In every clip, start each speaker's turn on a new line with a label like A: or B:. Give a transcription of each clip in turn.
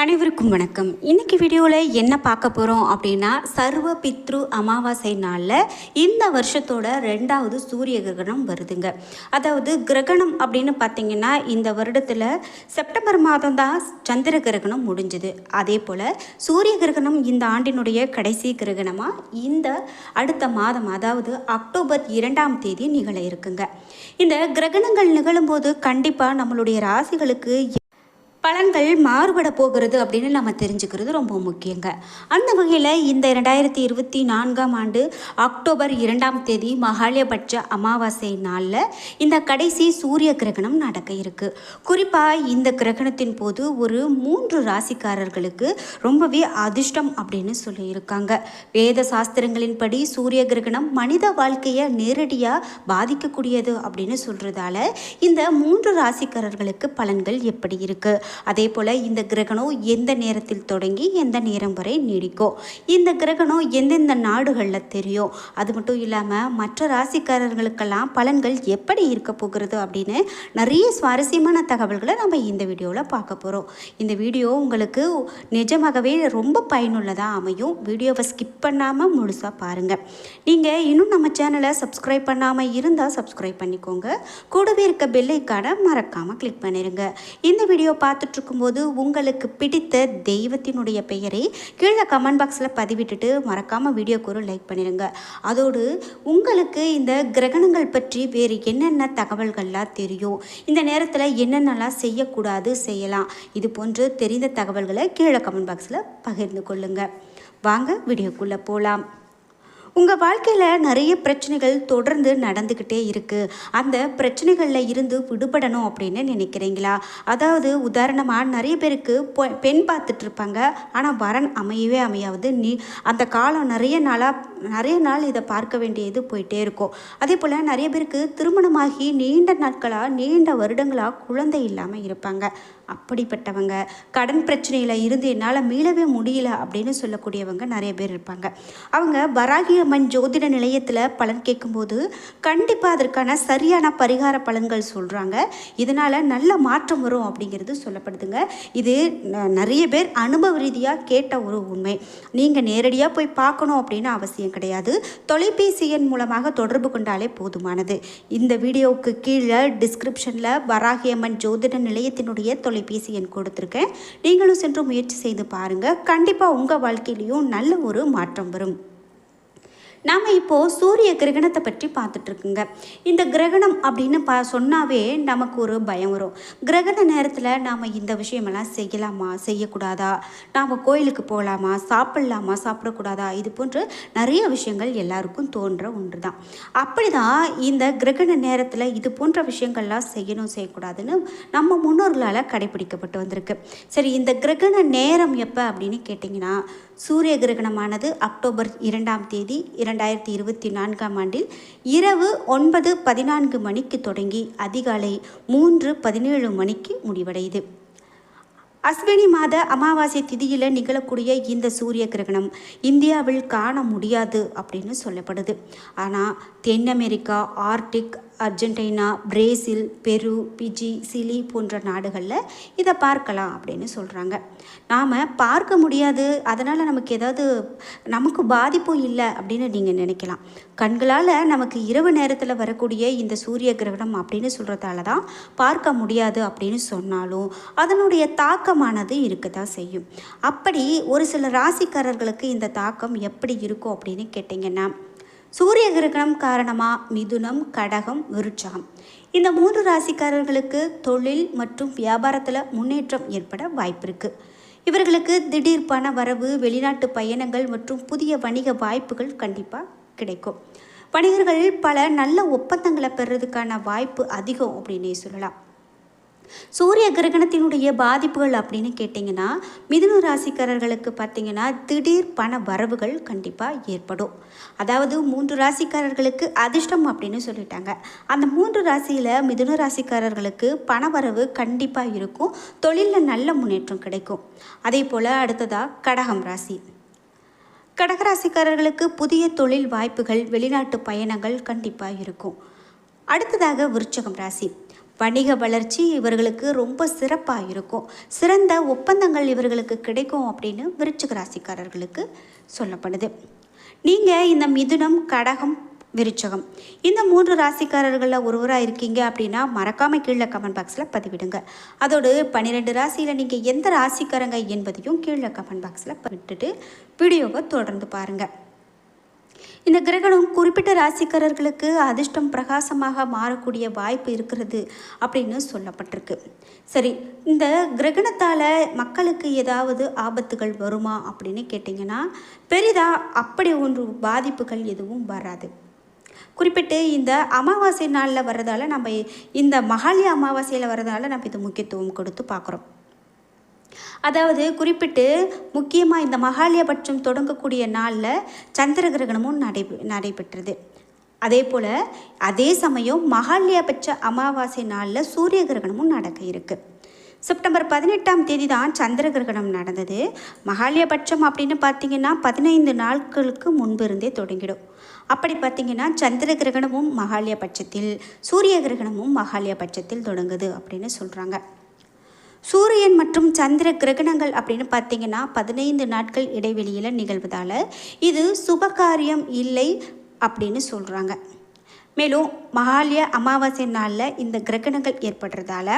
A: அனைவருக்கும் வணக்கம். இன்னைக்கு வீடியோவில் என்ன பார்க்க போகிறோம் அப்படின்னா சர்வ பித்ரு அமாவாசை நாளில் இந்த வருஷத்தோட ரெண்டாவது சூரிய கிரகணம் வருதுங்க. அதாவது கிரகணம் அப்படின்னு பார்த்தீங்கன்னா இந்த வருடத்தில் செப்டம்பர் மாதம் தான் சந்திர கிரகணம் முடிஞ்சுது. அதே போல் சூரிய கிரகணம் இந்த ஆண்டினுடைய கடைசி கிரகணமாக இந்த அடுத்த மாதம் அதாவது அக்டோபர் இரண்டாம் தேதி நிகழ இருக்குங்க. இந்த கிரகணங்கள் நிகழும்போது கண்டிப்பாக நம்மளுடைய ராசிகளுக்கு பலன்கள் மாறுபட போகிறது அப்படின்னு நம்ம தெரிஞ்சுக்கிறது ரொம்ப முக்கியங்க. அந்த வகையில் இந்த ரெண்டாயிரத்தி இருபத்தி நான்காம் ஆண்டு அக்டோபர் இரண்டாம் தேதி மகாலயபட்ச அமாவாசை நாளில் இந்த கடைசி சூரிய கிரகணம் நடக்க இருக்குது குறிப்பாக இந்த கிரகணத்தின் போது ஒரு மூன்று ராசிக்காரர்களுக்கு ரொம்பவே அதிர்ஷ்டம் அப்படின்னு சொல்லியிருக்காங்க. வேத சாஸ்திரங்களின்படி சூரிய கிரகணம் மனித வாழ்க்கையை நேரடியாக பாதிக்கக்கூடியது அப்படின்னு சொல்கிறதால இந்த மூன்று ராசிக்காரர்களுக்கு பலன்கள் எப்படி இருக்குது அதே போல் இந்த கிரகணம் எந்த நேரத்தில் தொடங்கி எந்த நேரம் வரை நீடிக்கும்? இந்த கிரகணம் எந்தெந்த நாடுகளில் தெரியும்? அது மட்டும் இல்லாமல் மற்ற ராசிக்காரர்களுக்கெல்லாம் பலன்கள் எப்படி இருக்க போகிறது அப்படின்னு நிறைய சுவாரஸ்யமான தகவல்களை நம்ம இந்த வீடியோவில் பார்க்க போகிறோம் இந்த வீடியோ உங்களுக்கு நிஜமாகவே ரொம்ப பயனுள்ளதாக அமையும். வீடியோவை ஸ்கிப் பண்ணாமல் முழுசாக பாருங்கள் நீங்கள் இன்னும் நம்ம சேனலை சப்ஸ்கிரைப் பண்ணாமல் இருந்தால் சப்ஸ்கிரைப் பண்ணிக்கோங்க. கூடவே இருக்க பெல்லைக்கான மறக்காமல் கிளிக் பண்ணிடுங்க இந்த வீடியோ பார்த்து பார்த்துட்ருக்கும்போது உங்களுக்கு பிடித்த தெய்வத்தினுடைய பெயரை கீழே கமெண்ட் பாக்ஸில் பதிவிட்டுட்டு மறக்காமல் வீடியோக்கு ஒரு லைக் பண்ணிடுங்க அதோடு உங்களுக்கு இந்த கிரகணங்கள் பற்றி வேறு என்னென்ன தகவல்கள்லாம் தெரியும்? இந்த நேரத்தில் என்னென்னலாம் செய்யக்கூடாது செய்யலாம். இது போன்று தெரிந்த தகவல்களை கீழே கமெண்ட் பாக்ஸில் பகிர்ந்து கொள்ளுங்கள் வாங்க வீடியோக்குள்ளே போகலாம் உங்கள் வாழ்க்கையில் நிறைய பிரச்சனைகள் தொடர்ந்து நடந்துக்கிட்டே இருக்குது அந்த பிரச்சனைகளில் இருந்து விடுபடணும் அப்படின்னு நினைக்கிறீங்களா? அதாவது உதாரணமாக நிறைய பேருக்கு பொ- பெண் பார்த்துட்டு இருப்பாங்க. ஆனால் வரன் அமையவே அமையாவது நீ அந்த காலம் நிறைய நாளாக நிறைய நாள் இதை பார்க்க வேண்டியது போயிட்டே இருக்கும். அதே போல் நிறைய பேருக்கு திருமணமாகி நீண்ட நாட்களாக நீண்ட வருடங்களாக குழந்தை இல்லாமல் இருப்பாங்க. அப்படிப்பட்டவங்க கடன் பிரச்சனையில் இருந்து என்னால் மீளவே முடியல அப்படின்னு சொல்லக்கூடியவங்க நிறைய பேர் இருப்பாங்க. அவங்க வராகிய அம்மன் ஜோதிட நிலையத்தில் பலன் கேட்கும்போது கண்டிப்பாக அதற்கான சரியான பரிகார பலன்கள் சொல்கிறாங்க இதனால் நல்ல மாற்றம் வரும் அப்படிங்கிறது சொல்லப்படுதுங்க. இது ந- நிறைய பேர் அனுபவ ரீதியாக கேட்ட ஒரு உண்மை. நீங்கள் நேரடியாக போய் பார்க்கணும் அப்படின்னு அவசியம் கிடையாது. தொலைபேசி எண் மூலமாக தொடர்பு கொண்டாலே போதுமானது. இந்த வீடியோவுக்கு கீழே டிஸ்கிரிப்ஷனில் வராகியம்மன் ஜோதிட நிலையத்தினுடைய தொலைபேசி எண் கொடுத்துருக்கேன். நீங்களும் சென்று முயற்சி செய்து பாருங்கள் கண்டிப்பாக உங்கள் வாழ்க்கையிலையும் நல்ல ஒரு மாற்றம் வரும். நாம் இப்போது சூரிய கிரகணத்தை பற்றி பார்த்துட்ருக்குங்க. இந்த கிரகணம் அப்படின்னு பா சொன்னாவே நமக்கு ஒரு பயம் வரும். கிரகண நேரத்தில் நாம் இந்த விஷயமெல்லாம் செய்யலாமா? செய்யக்கூடாதா? நாம் கோயிலுக்கு போகலாமா? சாப்பிட்லாமா? சாப்பிடக்கூடாதா? இது போன்ற நிறைய விஷயங்கள் எல்லாருக்கும் தோன்ற ஒன்று தான் அப்படி தான் இந்த கிரகண நேரத்தில் இது போன்ற விஷயங்கள்லாம் செய்யணும் செய்யக்கூடாதுன்னு நம்ம முன்னோர்களால் கடைபிடிக்கப்பட்டு வந்திருக்கு. சரி இந்த கிரகண நேரம் எப்போ அப்படின்னு கேட்டிங்கன்னா சூரிய கிரகணமானது அக்டோபர் இரண்டாம் தேதி இரண்டாயிரத்தி இருபத்தி நான்காம் ஆண்டில் இரவு ஒன்பது பதினான்கு மணிக்கு தொடங்கி அதிகாலை மூன்று பதினேழு மணிக்கு முடிவடையுது. அஸ்வினி மாத அமாவாசை திதியில் நிகழக்கூடிய இந்த சூரிய கிரகணம் இந்தியாவில் காண முடியாது அப்படின்னு சொல்லப்படுது. ஆனால் தென் America Arctic Argentina Brazil Peru Fiji Chile போன்ற நாடுகளில் இதை பார்க்கலாம் அப்படின்னு சொல்கிறாங்க நாம் பார்க்க முடியாது. அதனால் நமக்கு ஏதாவது நமக்கு பாதிப்பும் இல்லை அப்படின்னு நீங்கள் நினைக்கலாம். கண்களால் நமக்கு இரவு நேரத்தில் வரக்கூடிய இந்த சூரிய கிரகணம் அப்படின்னு சொல்கிறதால தான் பார்க்க முடியாது அப்படின்னு சொன்னாலும் அதனுடைய தாக்கமானது இருக்க தான் செய்யும். அப்படி ஒரு சில ராசிக்காரர்களுக்கு இந்த தாக்கம் எப்படி இருக்கும் அப்படின்னு கேட்டிங்கன்னா சூரிய கிரகணம் காரணமாக மிதுனம் கடகம் விருட்சகம் இந்த மூன்று ராசிக்காரர்களுக்கு தொழில் மற்றும் வியாபாரத்தில் முன்னேற்றம் ஏற்பட வாய்ப்பு இருக்குது இவர்களுக்கு திடீர் பண வரவு வெளிநாட்டு பயணங்கள் மற்றும் புதிய வணிக வாய்ப்புகள் கண்டிப்பாக கிடைக்கும். வணிகர்கள் பல நல்ல ஒப்பந்தங்களை பெறுறதுக்கான வாய்ப்பு அதிகம் அப்படின்னே சொல்லலாம். சூரிய கிரகணத்தினுடைய பாதிப்புகள் அப்படின்னு கேட்டிங்கன்னா மிதுன ராசிக்காரர்களுக்கு பார்த்தீங்கன்னா திடீர் பண வரவுகள் கண்டிப்பாக ஏற்படும். அதாவது மூன்று ராசிக்காரர்களுக்கு அதிர்ஷ்டம் அப்படின்னு சொல்லிட்டாங்க. அந்த மூன்று ராசியில் மிதுன ராசிக்காரர்களுக்கு பண வரவு கண்டிப்பாக இருக்கும். தொழிலில் நல்ல முன்னேற்றம் கிடைக்கும். அதே போல் அடுத்ததாக கடகம் ராசி. கடகராசிக்காரர்களுக்கு புதிய தொழில் வாய்ப்புகள் வெளிநாட்டு பயணங்கள் கண்டிப்பாக இருக்கும். அடுத்ததாக விருச்சகம் ராசி. வணிக வளர்ச்சி இவர்களுக்கு ரொம்ப சிறப்பாக இருக்கும். சிறந்த ஒப்பந்தங்கள் இவர்களுக்கு கிடைக்கும் அப்படின்னு விருச்சிக ராசிக்காரர்களுக்கு சொல்லப்படுது. நீங்கள் இந்த மிதுனம் கடகம் விருச்சகம் இந்த மூன்று ராசிக்காரர்களில் ஒருவராக இருக்கீங்க அப்படின்னா மறக்காமல் கீழே கமெண்ட் பாக்ஸில் பதிவிடுங்க. அதோடு பன்னிரெண்டு ராசியில் நீங்கள் எந்த ராசிக்காரங்க என்பதையும் கீழே கமெண்ட் பாக்ஸில் பதிவிட்டுட்டு வீடியோவை தொடர்ந்து பாருங்கள் இந்த கிரகணம் குறிப்பிட்ட ராசிக்காரர்களுக்கு அதிர்ஷ்டம் பிரகாசமாக மாறக்கூடிய வாய்ப்பு இருக்கிறது அப்படின்னு சொல்லப்பட்டிருக்கு. சரி இந்த கிரகணத்தால் மக்களுக்கு ஏதாவது ஆபத்துகள் வருமா அப்படின்னு கேட்டிங்கன்னா பெரிதாக அப்படி ஒன்று பாதிப்புகள் எதுவும் வராது. குறிப்பிட்டு இந்த அமாவாசை நாளில் வர்றதால நம்ம இந்த மகாலி அமாவாசையில் வர்றதால நம்ம இது முக்கியத்துவம் கொடுத்து பார்க்குறோம். அதாவது குறிப்பிட்டு முக்கியமாக இந்த மகாலயபட்சம் தொடங்கக்கூடிய நாளில் சந்திர கிரகணமும் நடை நடைபெற்றது. அதே போல் அதே சமயம் மகாலயபட்ச அமாவாசை நாளில் சூரிய கிரகணமும் நடக்க இருக்குது செப்டம்பர் பதினெட்டாம் தேதி தான் சந்திர கிரகணம் நடந்தது. மகாலயபட்சம் அப்படின்னு பார்த்தீங்கன்னா பதினைந்து நாட்களுக்கு முன்பு இருந்தே தொடங்கிடும். அப்படி பார்த்தீங்கன்னா சந்திர கிரகணமும் மகாலயபட்சத்தில் சூரிய கிரகணமும் மகாலயபட்சத்தில் தொடங்குது அப்படின்னு சொல்கிறாங்க சூரியன் மற்றும் சந்திர கிரகணங்கள் அப்படின்னு பார்த்தீங்கன்னா பதினைந்து நாட்கள் இடைவெளியில் நிகழ்வதால் இது சுபகாரியம் இல்லை அப்படின்னு சொல்கிறாங்க மேலும் மகாலய அமாவாசை நாளில் இந்த கிரகணங்கள் ஏற்படுறதால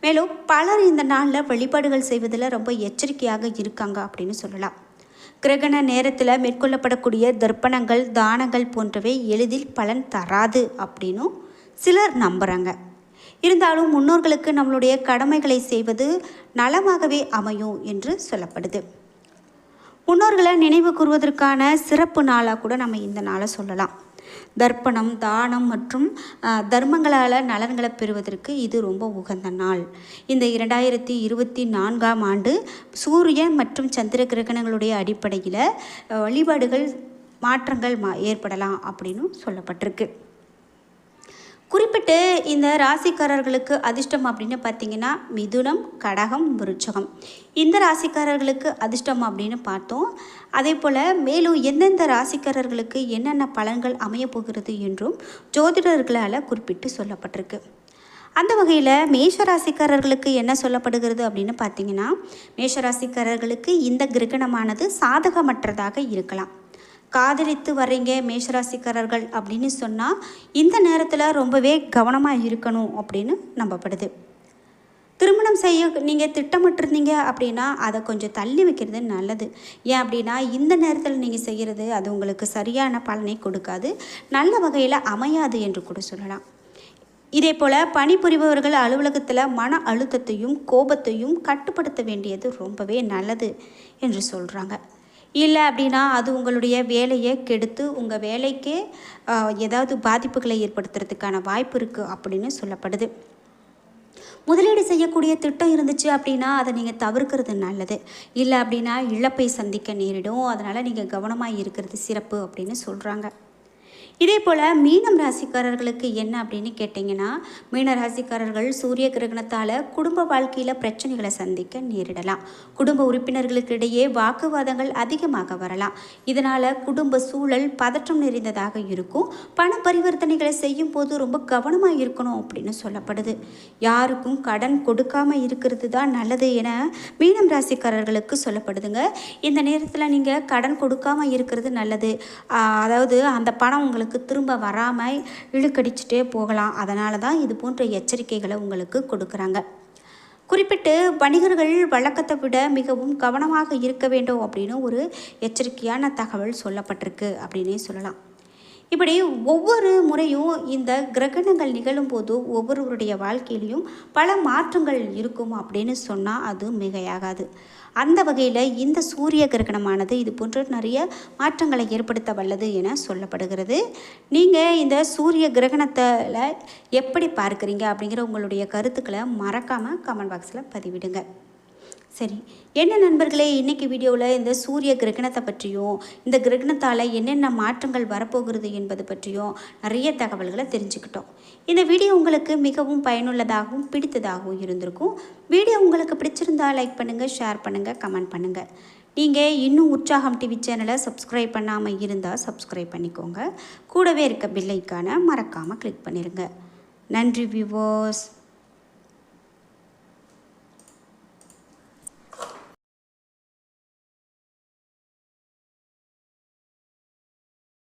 A: மேலும் பலர் இந்த நாளில் வழிபாடுகள் செய்வதில் ரொம்ப எச்சரிக்கையாக இருக்காங்க அப்படின்னு சொல்லலாம். கிரகண நேரத்தில் மேற்கொள்ளப்படக்கூடிய தர்ப்பணங்கள் தானங்கள் போன்றவை எளிதில் பலன் தராது அப்படின்னும் சிலர் நம்புகிறாங்க இருந்தாலும் முன்னோர்களுக்கு நம்மளுடைய கடமைகளை செய்வது நலமாகவே அமையும் என்று சொல்லப்படுது. முன்னோர்களை நினைவு கூறுவதற்கான சிறப்பு நாளாக கூட நம்ம இந்த நாளை சொல்லலாம். தர்ப்பணம் தானம் மற்றும் தர்மங்களால் நலன்களை பெறுவதற்கு இது ரொம்ப உகந்த நாள். இந்த இரண்டாயிரத்தி இருபத்தி நான்காம் ஆண்டு சூரியன் மற்றும் சந்திர கிரகணங்களுடைய அடிப்படையில் வழிபாடுகள் மாற்றங்கள் மா ஏற்படலாம் அப்படின்னு சொல்லப்பட்டிருக்கு. குறிப்பிட்டு இந்த ராசிக்காரர்களுக்கு அதிர்ஷ்டம் அப்படின்னு பார்த்தீங்கன்னா மிதுனம் கடகம் விருச்சகம். இந்த ராசிக்காரர்களுக்கு அதிர்ஷ்டம் அப்படின்னு பார்த்தோம். அதே போல் மேலும் எந்தெந்த ராசிக்காரர்களுக்கு என்னென்ன பலன்கள் அமையப்போகிறது என்றும் ஜோதிடர்களால் குறிப்பிட்டு சொல்லப்பட்டிருக்கு. அந்த வகையில் மேஷராசிக்காரர்களுக்கு என்ன சொல்லப்படுகிறது அப்படின்னு பார்த்தீங்கன்னா மேஷராசிக்காரர்களுக்கு இந்த கிரகணமானது சாதகமற்றதாக இருக்கலாம். காதலித்து வர்றீங்க மேஷராசிக்காரர்கள் அப்படின்னு சொன்னால் இந்த நேரத்தில் ரொம்பவே கவனமாக இருக்கணும் அப்படின்னு நம்பப்படுது. திருமணம் செய்ய நீங்கள் திட்டமிட்டிருந்தீங்க அப்படின்னா அதை கொஞ்சம் தள்ளி வைக்கிறது நல்லது. ஏன் அப்படின்னா இந்த நேரத்தில் நீங்கள் செய்கிறது அது உங்களுக்கு சரியான பலனை கொடுக்காது. நல்ல வகையில் அமையாது என்று கூட சொல்லலாம். இதே போல் பணிபுரிபவர்கள் அலுவலகத்தில் மன அழுத்தத்தையும் கோபத்தையும் கட்டுப்படுத்த வேண்டியது ரொம்பவே நல்லது என்று சொல்கிறாங்க இல்லை அப்படின்னா அது உங்களுடைய வேலையை கெடுத்து உங்கள் வேலைக்கே ஏதாவது பாதிப்புகளை ஏற்படுத்துறதுக்கான வாய்ப்பு இருக்குது அப்படின்னு சொல்லப்படுது. முதலீடு செய்யக்கூடிய திட்டம் இருந்துச்சு அப்படின்னா அதை நீங்கள் தவிர்க்கிறது நல்லது. இல்லை அப்படின்னா இழப்பை சந்திக்க நேரிடும். அதனால் நீங்கள் கவனமாக இருக்கிறது சிறப்பு அப்படின்னு சொல்கிறாங்க இதே போல் மீனம் ராசிக்காரர்களுக்கு என்ன அப்படின்னு கேட்டிங்கன்னா மீன ராசிக்காரர்கள் சூரிய கிரகணத்தால் குடும்ப வாழ்க்கையில் பிரச்சனைகளை சந்திக்க நேரிடலாம். குடும்ப உறுப்பினர்களுக்கு இடையே வாக்குவாதங்கள் அதிகமாக வரலாம். இதனால் குடும்ப சூழல் பதற்றம் நிறைந்ததாக இருக்கும். பண பரிவர்த்தனைகளை செய்யும் போது ரொம்ப கவனமாக இருக்கணும் அப்படின்னு சொல்லப்படுது. யாருக்கும் கடன் கொடுக்காமல் இருக்கிறது தான் நல்லது என மீனம் ராசிக்காரர்களுக்கு சொல்லப்படுதுங்க. இந்த நேரத்தில் நீங்கள் கடன் கொடுக்காமல் இருக்கிறது நல்லது. அதாவது அந்த பணம் உங்களுக்கு உங்களுக்கு திரும்ப வராமல் இழுக்கடிச்சிட்டே போகலாம். அதனால தான் இது போன்ற எச்சரிக்கைகளை உங்களுக்கு கொடுக்குறாங்க. குறிப்பிட்டு வணிகர்கள் வழக்கத்தை விட மிகவும் கவனமாக இருக்க வேண்டும் அப்படின்னு ஒரு எச்சரிக்கையான தகவல் சொல்லப்பட்டிருக்கு அப்படின்னே சொல்லலாம். இப்படி ஒவ்வொரு முறையும் இந்த கிரகணங்கள் நிகழும்போது ஒவ்வொருவருடைய வாழ்க்கையிலையும் பல மாற்றங்கள் இருக்கும் அப்படின்னு சொன்னால் அது மிகையாகாது. அந்த வகையில் இந்த சூரிய கிரகணமானது இது போன்ற நிறைய மாற்றங்களை ஏற்படுத்த வல்லது என சொல்லப்படுகிறது. நீங்கள் இந்த சூரிய கிரகணத்தில் எப்படி பார்க்குறீங்க அப்படிங்கிற உங்களுடைய கருத்துக்களை மறக்காமல் கமெண்ட் பாக்ஸில் பதிவிடுங்க. சரி. என்ன நண்பர்களே இன்றைக்கி வீடியோவில் இந்த சூரிய கிரகணத்தை பற்றியும் இந்த கிரகணத்தால் என்னென்ன மாற்றங்கள் வரப்போகிறது என்பது பற்றியும் நிறைய தகவல்களை தெரிஞ்சுக்கிட்டோம். இந்த வீடியோ உங்களுக்கு மிகவும் பயனுள்ளதாகவும் பிடித்ததாகவும் இருந்திருக்கும். வீடியோ உங்களுக்கு பிடிச்சிருந்தா லைக் பண்ணுங்கள் ஷேர் பண்ணுங்கள் கமெண்ட் பண்ணுங்கள் நீங்கள் இன்னும் உற்சாகம் டிவி சேனலை சப்ஸ்கிரைப் பண்ணாமல் இருந்தால் சப்ஸ்கிரைப் பண்ணிக்கோங்க. கூடவே இருக்க பில்லைக்கான மறக்காமல் கிளிக் பண்ணிடுங்க நன்றி வியூவர்ஸ்